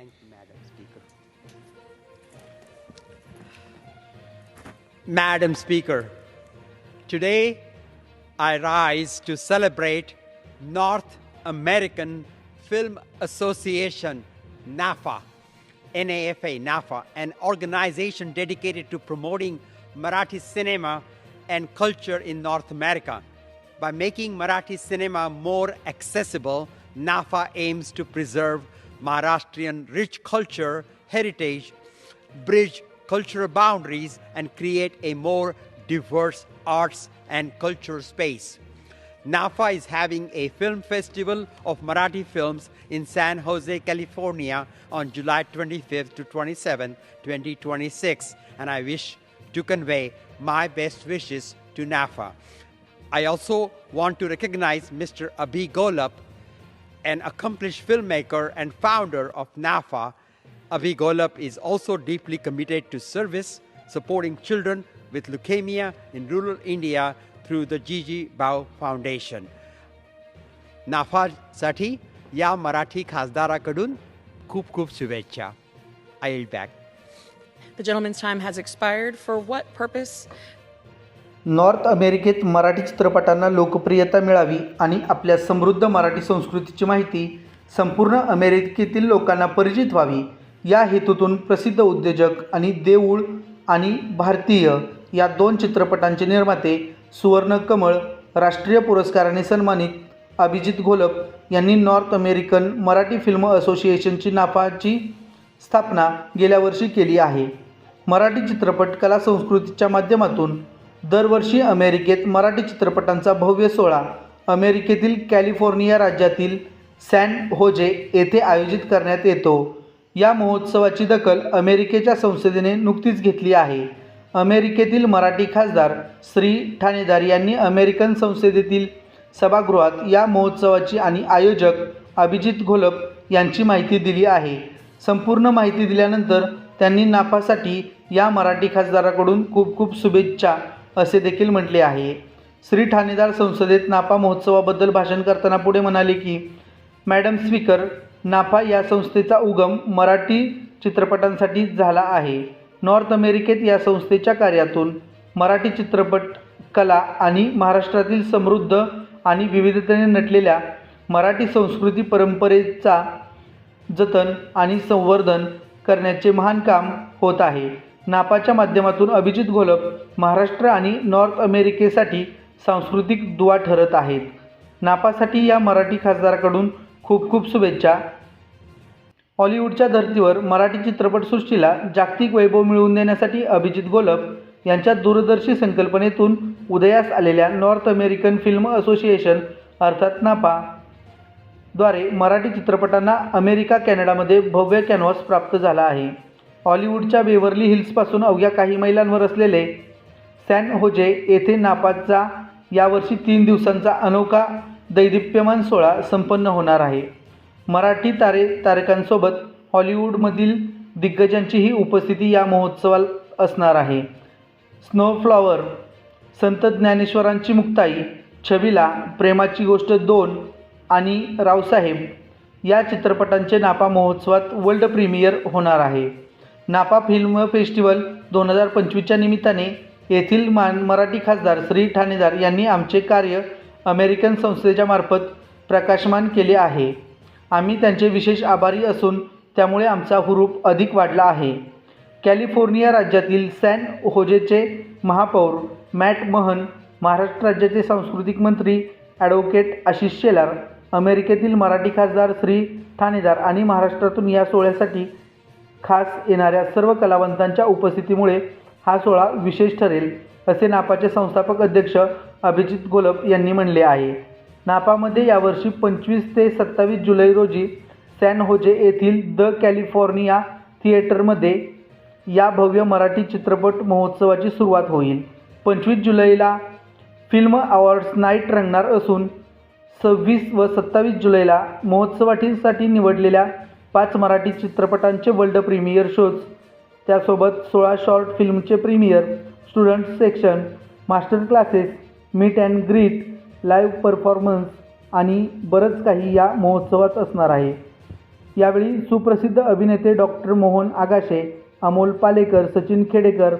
Thank you, Madam Speaker. Madam Speaker, today I rise to celebrate North American Film Association, NAFA, NAFA, NAFA, an organization dedicated to promoting Marathi cinema and culture in North America. By making Marathi cinema more accessible, NAFA aims to preserve Maharashtrian rich culture, heritage, bridge cultural boundaries, and create a more diverse arts and culture space. NAFA is having a film festival of Marathi films in San Jose, California on July 25th to 27, 2026, and I wish to convey my best wishes to NAFA. I also want to recognize Mr. Abhi Golap, an accomplished filmmaker and founder of NAFA. Abhi Golap is also deeply committed to service, supporting children with leukemia in rural India through the Gigi Bao Foundation. नाफासाठी या मराठी खासदाराकडून खूप खूप शुभेच्छा I will back The gentleman's time has expired. For what purpose? North अमेरिकेत मराठी चित्रपटांना लोकप्रियता मिळावी आणि आपल्या समृद्ध मराठी संस्कृतीची माहिती संपूर्ण अमेरिकेतील लोकांना परिचित व्हावी या हेतूतून प्रसिद्ध उद्योजक आणि देऊळ आणि भारतीय या दोन चित्रपटांचे निर्माते सुवर्ण कमळ राष्ट्रीय पुरस्काराने सन्मानित अभिजित घोलप यांनी नॉर्थ अमेरिकन मराठी फिल्म असोसिएशनची नाफाची स्थापना गेल्या वर्षी केली आहे. मराठी चित्रपट कला संस्कृतीच्या माध्यमातून दरवर्षी अमेरिकेत मराठी चित्रपटांचा भव्य सोहळा अमेरिकेतील कॅलिफोर्निया राज्यातील सॅन होजे येथे आयोजित करण्यात येतो. या महोत्सवाची दखल अमेरिकेच्या संसदेने नुकतीच घेतली आहे. अमेरिकेतील मराठी खासदार श्री ठाणेदार यांनी अमेरिकन संसदेतील सभागृहात या महोत्सवाची आणि आयोजक अभिजित घोलप यांची माहिती दिली आहे. संपूर्ण माहिती दिल्यानंतर त्यांनी नाफासाठी या मराठी खासदाराकडून खूप खूप शुभेच्छा असे देखील म्हटले आहे. श्री ठाणेदार संसदेत नाफा महोत्सवाबद्दल भाषण करताना पुढे म्हणाले की मॅडम स्पीकर नाफा या संस्थेचा उगम मराठी चित्रपटांसाठी झाला आहे. नॉर्थ अमेरिकेत या संस्थेच्या कार्यातून मराठी चित्रपट कला आणि महाराष्ट्रातील समृद्ध आणि विविधतेने नटलेल्या मराठी संस्कृती परंपरेचा जतन आणि संवर्धन करण्याचे महान काम होत आहे. नापाच्या माध्यमातून अभिजित घोलप महाराष्ट्र आणि नॉर्थ अमेरिकेसाठी सांस्कृतिक दुवा ठरत आहेत. नापासाठी या मराठी खासदाराकडून खूप खूप शुभेच्छा. हॉलिवूडच्या धर्तीवर मराठी चित्रपटसृष्टीला जागतिक वैभव मिळवून देण्यासाठी अभिजित गोलप यांच्या दूरदर्शी संकल्पनेतून उदयास आलेल्या नॉर्थ अमेरिकन फिल्म असोसिएशन अर्थात नापा द्वारे मराठी चित्रपटांना अमेरिका कॅनडामध्ये भव्य कॅनव्हास प्राप्त झाला आहे. हॉलिवूडच्या बेवर्ली हिल्सपासून अवघ्या काही मैलांवर असलेले सॅन होजे येथे नापाचा यावर्षी तीन दिवसांचा अनोखा दैदिप्यमान सोहळा संपन्न होणार आहे. मराठी तारे तारकांसोबत हॉलिवूडमधील दिग्गजांचीही उपस्थिती या महोत्सवात असणार आहे. स्नोफ्लॉवर संत ज्ञानेश्वरांची मुक्ताई छबिला प्रेमाची गोष्ट दोन आणि रावसाहेब या चित्रपटांचे नापा महोत्सवात वर्ल्ड प्रीमियर होणार आहे. नापा फिल्म फेस्टिवल दोन हजार पंचवीसच्या निमित्ताने येथील मान मराठी खासदार श्री ठाणेदार यांनी आमचे कार्य अमेरिकन संस्थेच्या मार्फत प्रकाशमान केले आहे. आम्ही त्यांचे विशेष आभारी असून त्यामुळे आमचा हुरूप अधिक वाढला आहे. कॅलिफोर्निया राज्यातील सॅन होजेचे महापौर मॅट महन महाराष्ट्र राज्याचे सांस्कृतिक मंत्री ॲडव्होकेट आशिष शेलार अमेरिकेतील मराठी खासदार श्री ठाणेदार आणि महाराष्ट्रातून या सोहळ्यासाठी खास येणाऱ्या सर्व कलावंतांच्या उपस्थितीमुळे हा सोहळा विशेष ठरेल असे नापाचे संस्थापक अध्यक्ष अभिजित गोलप यांनी म्हणले आहे. नापामध्ये यावर्षी पंचवीस ते सत्तावीस जुलै रोजी सॅन होजे येथील द कॅलिफोर्निया थिएटरमध्ये या भव्य मराठी चित्रपट महोत्सवाची सुरुवात होईल. पंचवीस जुलैला फिल्म अवॉर्ड्स नाईट रंगणार असून सव्वीस व सत्तावीस जुलैला महोत्सवासाठी निवडलेल्या पाच मराठी चित्रपटांचे वर्ल्ड प्रीमियर शोज. त्यासोबत सोळा short फिल्मचे premiere student section master classes meet and greet live performance आणि बरंच काही या महोत्सवात असणार आहे. यावेळी सुप्रसिद्ध अभिनेते डॉक्टर मोहन आगाशे अमोल पालेकर सचिन खेडेकर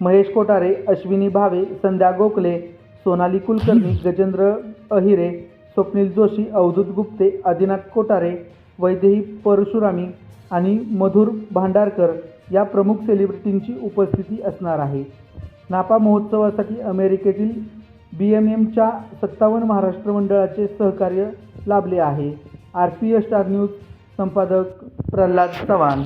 महेश कोठारे अश्विनी भावे संध्या गोखले सोनाली कुलकर्णी गजेंद्र अहिरे स्वप्नील जोशी अवधूत गुप्ते आदिनाथ कोठारे वैदेही परशुरामी आणि मधुर भांडारकर या प्रमुख सेलिब्रिटींची उपस्थिती असणार आहे. नापा महोत्सवासाठी अमेरिकेतील बी एम एमच्या सत्तावन्न महाराष्ट्र मंडळाचे सहकार्य लाभले आहे. R P S star news संपादक प्रल्हाद चव्हाण.